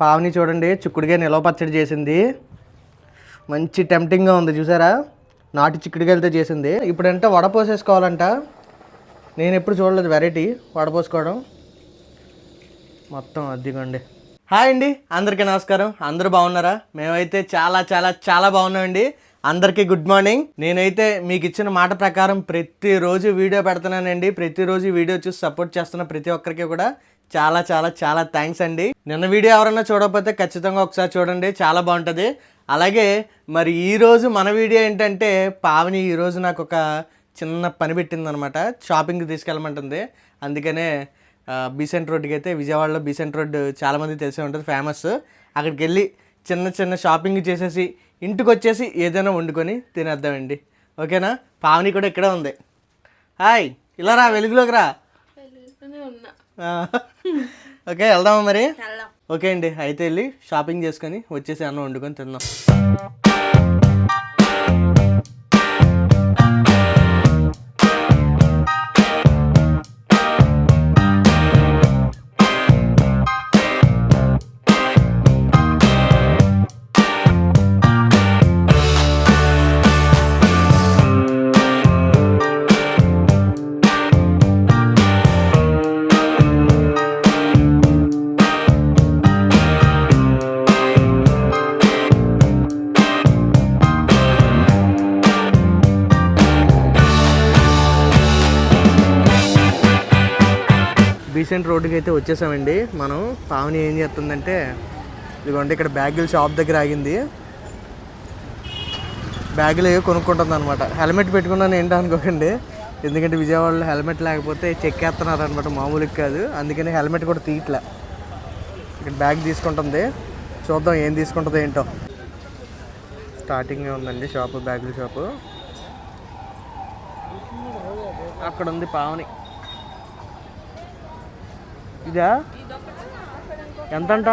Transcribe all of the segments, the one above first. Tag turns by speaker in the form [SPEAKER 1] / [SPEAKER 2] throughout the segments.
[SPEAKER 1] పావని చూడండి చిక్కుడుగా నిలవ పచ్చడి చేసింది. మంచి టెంప్టింగ్గా ఉంది చూసారా? నాటు చిక్కుడుకాయలతో చేసింది. ఇప్పుడంటే వడ పోసేసుకోవాలంట. నేను ఎప్పుడు చూడలేదు వెరైటీ వడ పోసుకోవడం. మొత్తం అద్దెకండి హాయ్ అండి అందరికీ నమస్కారం. అందరూ బాగున్నారా? మేమైతే చాలా చాలా చాలా బాగున్నామండి. అందరికీ గుడ్ మార్నింగ్ నేనైతే మీకు ఇచ్చిన మాట ప్రకారం ప్రతిరోజు వీడియో పెడుతున్నానండి. ప్రతిరోజు వీడియో చూసి సపోర్ట్ చేస్తున్న ప్రతి ఒక్కరికి కూడా చాలా చాలా చాలా థ్యాంక్స్ అండి. నిన్న వీడియో ఎవరైనా చూడకపోతే ఖచ్చితంగా ఒకసారి చూడండి. చాలా బాగుంటుంది. అలాగే మరి ఈరోజు మన వీడియో ఏంటంటే పావని ఈరోజు నాకు ఒక చిన్న పని పెట్టిందనమాట. షాపింగ్కి తీసుకెళ్ళమంటుంది. అందుకనే బీసెంట్ రోడ్కి అయితే విజయవాడలో బీసెంట్ రోడ్డు చాలామంది తెలిసే ఉంటుంది ఫేమస్ అక్కడికి వెళ్ళి చిన్న చిన్న షాపింగ్ చేసేసి ఇంటికి వచ్చేసి ఏదైనా వండుకొని తినేద్దామండి. ఓకేనా? పావని కూడా ఇక్కడే ఉంది. హాయ్! ఇలా రా వెలుగులోకి రా. ఓకే వెళ్దామా మరి? ఓకే అండి అయితే వెళ్ళి షాపింగ్ చేసుకొని వచ్చేసి అన్నం వండుకొని తిందాం. బీసెంట్ రోడ్డుకి అయితే వచ్చేసామండి. మనం పావని ఏం చేస్తుందంటే ఇదిగోండి ఇక్కడ బ్యాగుల షాప్ దగ్గర ఆగింది. బ్యాగులు కొనుక్కుంటుంది అనమాట హెల్మెట్ పెట్టుకున్నాను ఏంటో అనుకోకండి. ఎందుకంటే విజయవాడలో హెల్మెట్ లేకపోతే చెక్కేస్తున్నారు అనమాట మామూలుగా కాదు. అందుకని హెల్మెట్ కూడా తీయట్లే. ఇక్కడ బ్యాగ్ తీసుకుంటుంది. చూద్దాం ఏం తీసుకుంటుందో ఏంటో. స్టార్టింగ్ ఉందండి షాపు బ్యాగుల షాపు. అక్కడ ఉంది పావని. ఇదా? ఎంతంట?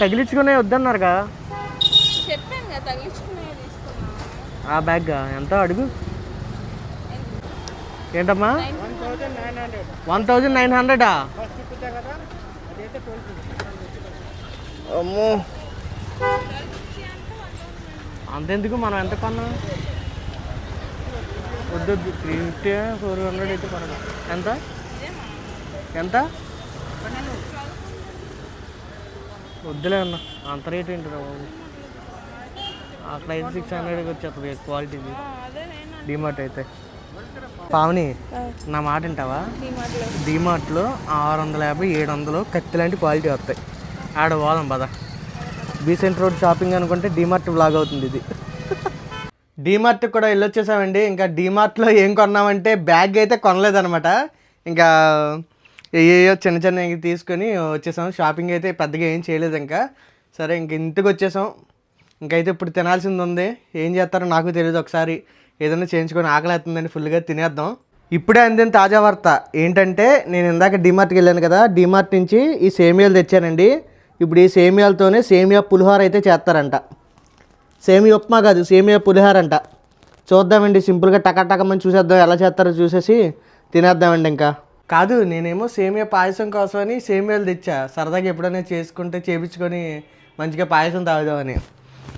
[SPEAKER 1] తగిలించుకునే వద్దన్నారుగా? ఆ బ్యాగ్ ఎంత అడుగు? ఏంటమ్మా? వన్ థౌజండ్ నైన్ హండ్రెడా? అమ్మో. అంతెందుకు? మనం ఎంత కొన్నా? వద్దు వద్దు త్రీ ఫిఫ్టీ ఫోర్ హండ్రెడ్ అయితే కొనడం ఎంత? ఎంత? వద్దులే అన్న. అంత రేట్ ఏంటిరా బాబు? అక్కడ అయితే సిక్స్ హండ్రెడ్కి వచ్చేస్తుంది క్వాలిటీది
[SPEAKER 2] నేను
[SPEAKER 1] డిమార్ట్ అయితే. పావని నా మాట వింటావా? డిమార్ట్లో ఆరు వందల యాభై ఏడు వందలు కత్తి లాంటి క్వాలిటీ వస్తాయి. ఆడ పోదాం పద. బీసెంట్ రోడ్ షాపింగ్ అనుకుంటే డిమార్ట్ బ్లాగ్ అవుతుంది ఇది. డిమార్ట్ కూడా వెళ్ళొచ్చేసామండి. ఇంకా డిమార్ట్లో ఏం కొన్నామంటే బ్యాగ్ అయితే కొనలేదన్నమాట. ఇంకా ఏయో చిన్న చిన్న తీసుకొని వచ్చేసాం. షాపింగ్ అయితే పెద్దగా ఏం చేయలేదు ఇంకా. సరే ఇంక ఇంటికి వచ్చేసాం. ఇంకైతే ఇప్పుడు తినాల్సింది ఉంది. ఏం చేస్తారో నాకు తెలియదు ఒకసారి. ఏదైనా చేయించుకొని ఆకలేస్తుందని ఫుల్గా తినేద్దాం. ఇప్పుడే అందిన తాజా వార్త ఏంటంటే నేను ఇందాక డిమార్ట్కి వెళ్ళాను కదా. డిమార్ట్ నుంచి ఈ సేమియాలు తెచ్చానండి. ఇప్పుడు ఈ సేమియాలతోనే సేమియా పులిహోర అయితే చేస్తారంట. సేమియా ఉప్మా కాదు సేమియా పులిహోర అంట. చూద్దామండి సింపుల్గా టకాటకమని చూసేద్దాం ఎలా చేస్తారో చూసేసి తినేద్దామండి ఇంకా. కాదు నేనేమో సేమియా పాయసం కోసమని సేమియాలు తెచ్చా. సరదాగా ఎప్పుడైనా చేసుకుంటే చేపించుకొని మంచిగా పాయసం తాగుదామని.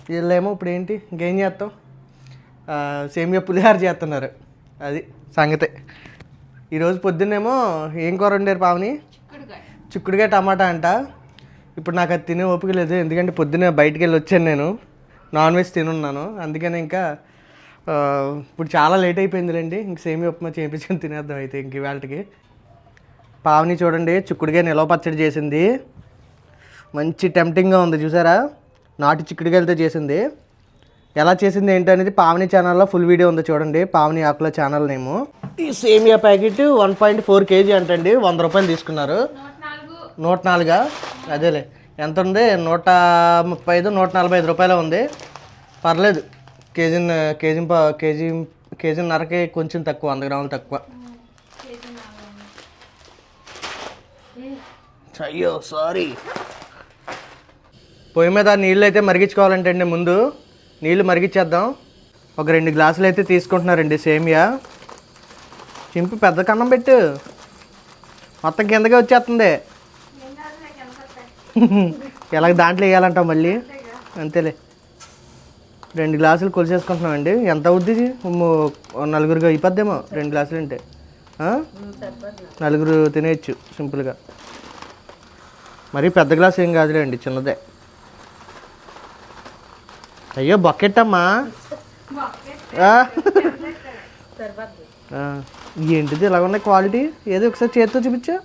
[SPEAKER 1] వీళ్ళేమో ఇప్పుడు ఏంటి ఇంకేం చేస్తాం? సేమియా పులిహోర చేస్తున్నారు. అది సంగతే. ఈరోజు పొద్దున్నేమో ఏం కూర వండారు పావని? చిక్కుడుగా టమాటా అంట. ఇప్పుడు నాకు అది తినే ఓపిక లేదు. ఎందుకంటే పొద్దున్నే బయటికి వెళ్ళి వచ్చాను నేను. నాన్ వెజ్ తినున్నాను. అందుకని ఇంకా ఇప్పుడు చాలా లేట్ అయిపోయిందిలేండి. ఇంక సేమి ఉప్మా చేయించుకొని తినేద్దాం అయితే ఇంక ఇవాళకి. పావని చూడండి చిక్కుడుగా నిలవ పచ్చడి చేసింది. మంచి టెంప్టింగ్గా ఉంది చూసారా? నాటు చిక్కుడుకాయలతో చేసింది. ఎలా చేసింది ఏంటనేది పావని ఛానల్లో ఫుల్ వీడియో ఉంది చూడండి పావని ఆకుల ఛానల్ నేము. ఈ సేమియా packet one point four KG అంటండి వంద రూపాయలు తీసుకున్నారు.
[SPEAKER 2] నూట నాలుగా?
[SPEAKER 1] అదేలే. ఎంత ఉంది? నూట ముప్పై ఐదు నూట నలభై ఐదు రూపాయలు ఉంది. పర్లేదు. కేజీ కేజీ కేజీ కేజీన్నరకి కొంచెం తక్కువ వంద గ్రాములు తక్కువ. అయ్యో సారీ పొయ్యి మీద నీళ్ళు అయితే మరిగించుకోవాలంటే అండి ముందు. నీళ్ళు మరిగించేద్దాం. ఒక రెండు గ్లాసులు అయితే తీసుకుంటున్నారండి సేమియా. చింపి పెద్ద కన్నం పెట్టు. మొత్తం కిందకే వచ్చేస్తుంది. ఎలాగ దాంట్లో వేయాలంటావు మళ్ళీ? అంతేలే. రెండు గ్లాసులు కొలిసేసుకుంటున్నామండి ఎంత అవుద్ది? నలుగురుగా అయిపోద్దేమో. రెండు గ్లాసులు అంటే. ఆ? నలుగురు తినేయచ్చు సింపుల్గా. మరి పెద్ద గ్లాస్ ఏం కాదులేండి చిన్నదే. అయ్యో బకెట్టమ్మా ఆ? ఆ, ఏంటిది ఇలా ఉన్నాయి క్వాలిటీ? ఏదో ఒకసారి చేతితో చూపించా.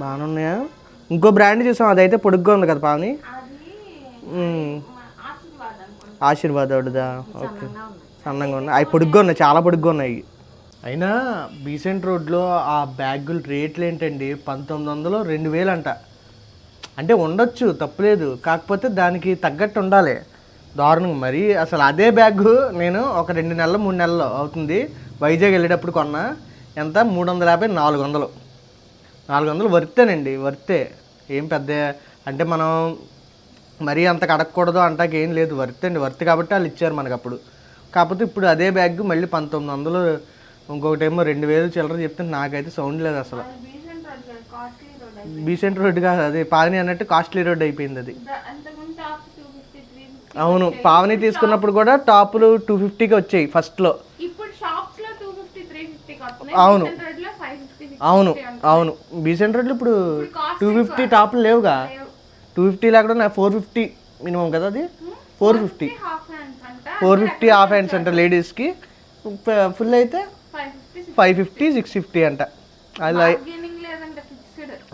[SPEAKER 1] బాగానే ఉన్నాయా? ఇంకో బ్రాండ్ చూసాం అదైతే పొడుగ్గా ఉంది కదా పావని. ఆశీర్వాద్ ఒకటిదా? ఓకే. సన్నంగా ఉన్నాయి. అవి పొడుగ్గా ఉన్నాయి చాలా పొడుగ్గా ఉన్నాయి. అయినా బీసెంట్ రోడ్లో ఆ బ్యాగుల రేట్లు ఏంటండి? పంతొమ్మిది వందలు రెండు వేలు అంట. అంటే ఉండొచ్చు తప్పులేదు. కాకపోతే దానికి తగ్గట్టు ఉండాలి. దారుణంగా. మరి అసలు అదే బ్యాగ్ నేను ఒక రెండు నెలలు మూడు నెలలు అవుతుంది. వైజాగ్ వెళ్ళేటప్పుడు కొన్నా. ఎంత? మూడు వందల యాభై నాలుగు వందలు. నాలుగు వందలు వర్తేనండి. వర్తే. ఏం పెద్ద అంటే మనం మరీ అంత కడగకూడదు అంటాకి ఏం లేదు. వర్త్ అండి వర్త్ కాబట్టి వాళ్ళు ఇచ్చారు మనకు అప్పుడు. కాకపోతే ఇప్పుడు అదే బ్యాగ్ మళ్ళీ పంతొమ్మిది వందలు ఇంకొకటేమో రెండు వేలు చిల్లర చెప్తే నాకైతే సౌండ్ లేదు అసలు. బీసెంట్ రోడ్ కాదు అది పావని అన్నట్టు కాస్ట్లీ రోడ్ అయిపోయింది అది. అవును పావని తీసుకున్నప్పుడు కూడా టాపులు టూ ఫిఫ్టీకి వచ్చాయి ఫస్ట్లో అవును. అవును అవును. బీసెంట్ రోడ్లు ఇప్పుడు టూ ఫిఫ్టీ టాపులు లేవుగా. టూ ఫిఫ్టీ లేకుండా ఫోర్ ఫిఫ్టీ మినిమం కదా అది? Four fifty four fifty half hands అంట. లేడీస్కి ఫుల్ అయితే
[SPEAKER 2] ఫైవ్ ఫిఫ్టీ
[SPEAKER 1] సిక్స్ ఫిఫ్టీ అంట. అది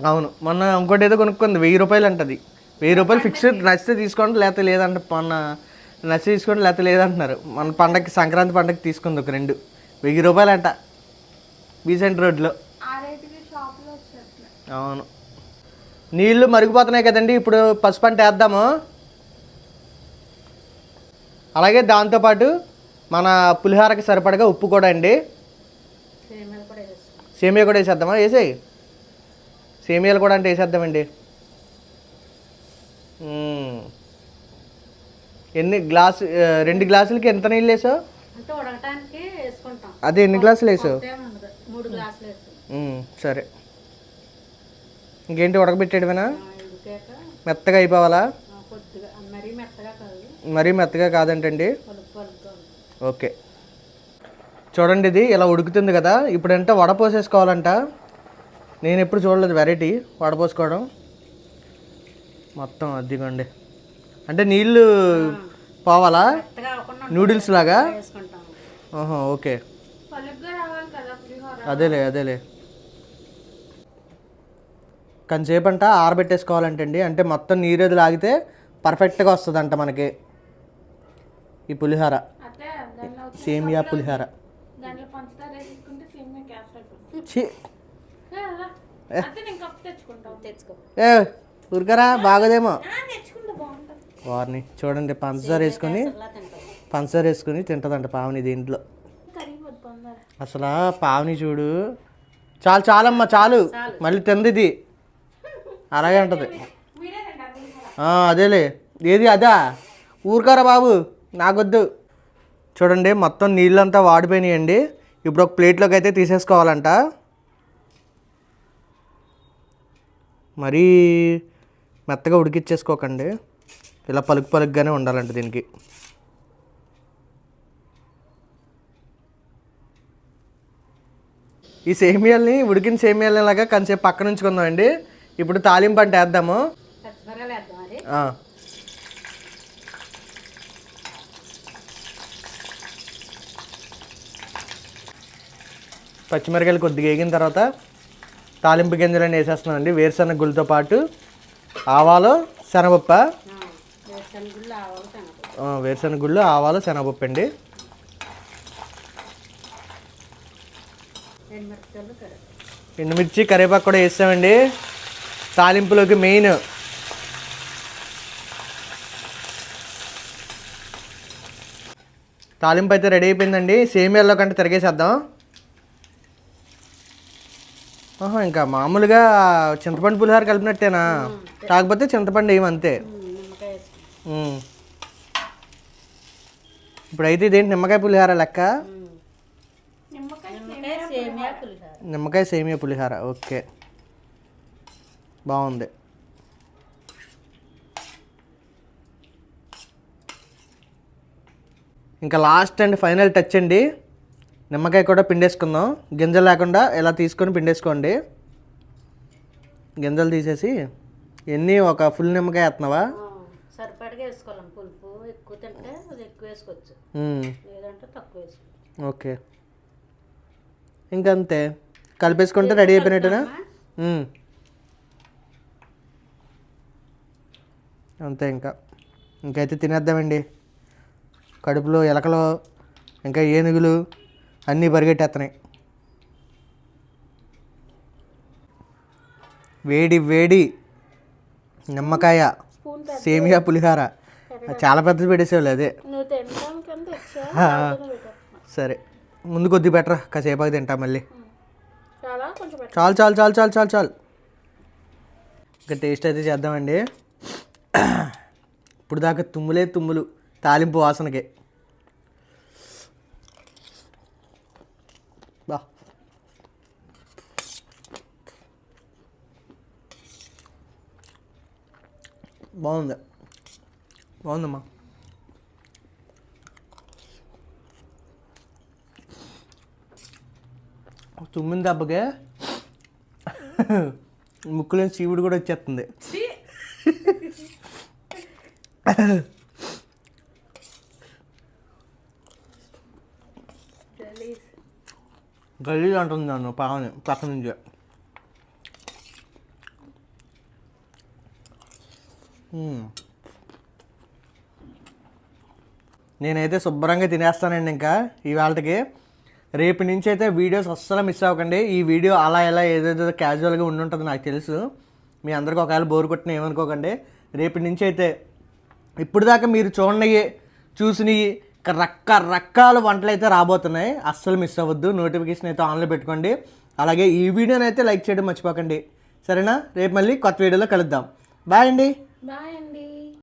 [SPEAKER 1] అవును. మొన్న ఇంకోటి ఏదో కొనుక్కుంది వెయ్యి రూపాయలు అంటది. వెయ్యి రూపాయలు ఫిక్స్డ్ నచ్చితే తీసుకోండి లేకపోతే లేదంట మొన్న. నచ్చితే తీసుకోండి లేకపోతే లేదంటున్నారు. మన పండగకి సంక్రాంతి పండగకి తీసుకుంది ఒక రెండు. వెయ్యి రూపాయలు అంట బీసెంట్ రోడ్లో. అవును. నీళ్ళు మరిగిపోతున్నాయి కదండి ఇప్పుడు పసుపు అంటే వేద్దాము. అలాగే దాంతోపాటు మన పులిహోరకి సరిపడగా ఉప్పు కూడా అండి. సేమియా కూడా వేసేద్దామా? వేసేయి. సేమియాలు కూడా అంటే వేసేద్దామండి. ఎన్ని గ్లాసు రెండు గ్లాసులకి ఎంత నీళ్ళు వేసావు? అదే ఎన్ని గ్లాసులు వేసావు? సరే. ఇంకేంటి ఉడకబెట్టేయడమేనా
[SPEAKER 3] ఉడికాక
[SPEAKER 1] మెత్తగా అయిపోవాలా?
[SPEAKER 3] మరీ మెత్తగా
[SPEAKER 1] కాదంటండి. ఓకే. చూడండి ఇది ఇలా ఉడుకుతుంది కదా. ఇప్పుడంటే వడ పోసేసుకోవాలంట. నేను ఎప్పుడు చూడలేదు వెరైటీ వడ పోసుకోవడం. మొత్తం అద్దిగోండి. అంటే నీళ్ళు పోవాలా? నూడిల్స్ లాగా? ఆహా, ఓకే.
[SPEAKER 2] పలుగ్గా రావాలి కదా పులిహోర.
[SPEAKER 1] అదేలే అదేలే. కొంతసేపు అంట ఆరబెట్టేసుకోవాలంటే అండి అంటే మొత్తం నీరు అది లాగితే పర్ఫెక్ట్గా వస్తుందంట మనకి ఈ పులిహోర. సేమియా పులిహోర.
[SPEAKER 2] దాంట్లో పంచదార వేసుకుంటే క్యాస్ట్ అయిపోతుంది.
[SPEAKER 1] బాగోదేమో. వారిని చూడండి పంచదార వేసుకొని పంచదార వేసుకొని తింటుందంట పావని దీంట్లో అసలు పావని చూడు. చాలు చాలమ్మా చాలు. మళ్ళీ తింది ఇది. అలాగే ఉంటుంది. అదేలే. ఏది అదా? ఊరుకారా బాబు నాకొద్దు. చూడండి మొత్తం నీళ్ళంతా వాడిపోయినాయండి. ఇప్పుడు ఒక ప్లేట్లోకి అయితే తీసేసుకోవాలంట. మరీ మెత్తగా ఉడికిచ్చేసుకోకండి. ఇలా పలుకు పలుకుగానే ఉండాలంట దీనికి. ఈ సేమియాల్ని ఉడికిన సేమియాలని లాగా కొంచెంసేపు పక్కన ఉంచుకుందామండి ఇప్పుడు తాలింపు అంటే వేద్దాము.
[SPEAKER 3] పచ్చిమిరకాయలు
[SPEAKER 1] కొద్దిగా వేగిన తర్వాత తాలింపు గింజలన్నీ వేసేస్తున్నానండి. వేరుశనగ గుళ్ళతో పాటు ఆవాలు శనగపప్పు.
[SPEAKER 3] ఆ, వేరుశనగ గుళ్ళు ఆవాలు
[SPEAKER 1] శనగపప్పు. అండి. ఎండుమిర్చి కరివేపాకు కూడా వేస్తామండి. తాలింపులోకి మెయిన్ తాలింపు అయితే రెడీ అయిపోయిందండి. సేమియాల్లో కంటే తిరిగేసేద్దాం. ఇంకా మామూలుగా చింతపండు పులిహోర కలిపినట్టేనా? కాకపోతే చింతపండు ఏమంతే. ఇప్పుడైతే ఇదేంటి నిమ్మకాయ పులిహోర లెక్క?
[SPEAKER 2] నిమ్మకాయ
[SPEAKER 3] నిమ్మకాయ సేమియా పులిహోర.
[SPEAKER 1] నిమ్మకాయ సేమియా పులిహార ఓకే. బాగుంది. ఇంకా లాస్ట్ అండ్ ఫైనల్ టచ్ అండి. నిమ్మకాయ కూడా పిండేసుకుందాం. గింజలు లేకుండా ఇలా తీసుకొని పిండేసుకోండి. గింజలు తీసేసి ఎన్ని ఒక ఫుల్ నిమ్మకాయ వేస్తున్నావా
[SPEAKER 3] సరిపడగా వేసుకోవాలి. పులుపు ఎక్కువ తింటే ఎక్కువ వేసుకోవచ్చు. లేదంటే తక్కువ వేసుకోవచ్చు.
[SPEAKER 1] ఓకే. ఇంకంతే. కలిపేసుకుంటే రెడీ అయిపోయినట్టునా. అంతే ఇంకా. ఇంకైతే తినేద్దామండి. కడుపులో ఎలకలు ఇంకా ఏనుగులు అన్నీ పరిగెట్టేస్తున్నాయి వేడి వేడి నిమ్మకాయ సేమియా పులిహార. చాలా పెద్దది పెట్టేసేవాళ్ళు అదే. సరే. ముందు కొద్ది బెటర్ కాసేపు తింటా మళ్ళీ.
[SPEAKER 2] చాలు
[SPEAKER 1] చాలు చాలు చాలు చాలు చాలు. ఇంకా టేస్ట్ అయితే చేద్దామండి. ఇప్పుడు దాకా తుమ్ములే తుమ్ములు తాలింపు వాసనకి. బా బాగుంది బాగుందమ్మా తుమ్మిన దెబ్బకే ముక్కులో చీవుడు కూడా వచ్చేస్తుంది
[SPEAKER 2] గలీజ్.
[SPEAKER 1] గల్లీలు అంటుంది నన్ను పావని పక్క నుంచి. నేనైతే శుభ్రంగా తినేస్తానండి ఇంకా ఇవాళకి. రేపు నుంచి అయితే వీడియోస్ అస్సలు మిస్ అవ్వకండి. ఈ వీడియో అలా ఎలా ఏదేదో క్యాజువల్గా ఉండుంటుందో నాకు తెలుసు. మీ అందరికీ ఒకవేళ బోర్ కొట్టిన ఏమనుకోకండి. రేపటి నుంచి అయితే ఇప్పుడు దాకా మీరు చూడనివి చూసినవి రకరకాల వంటలు అయితే రాబోతున్నాయి. అస్సలు మిస్ అవ్వద్దు. నోటిఫికేషన్ అయితే ఆన్లో పెట్టుకోండి. అలాగే ఈ వీడియోని అయితే లైక్ చేయడం మర్చిపోకండి. సరేనా? రేపు మళ్ళీ కొత్త వీడియోలో కలుద్దాం. బాయ్ అండి.
[SPEAKER 2] బాయ్ అండి.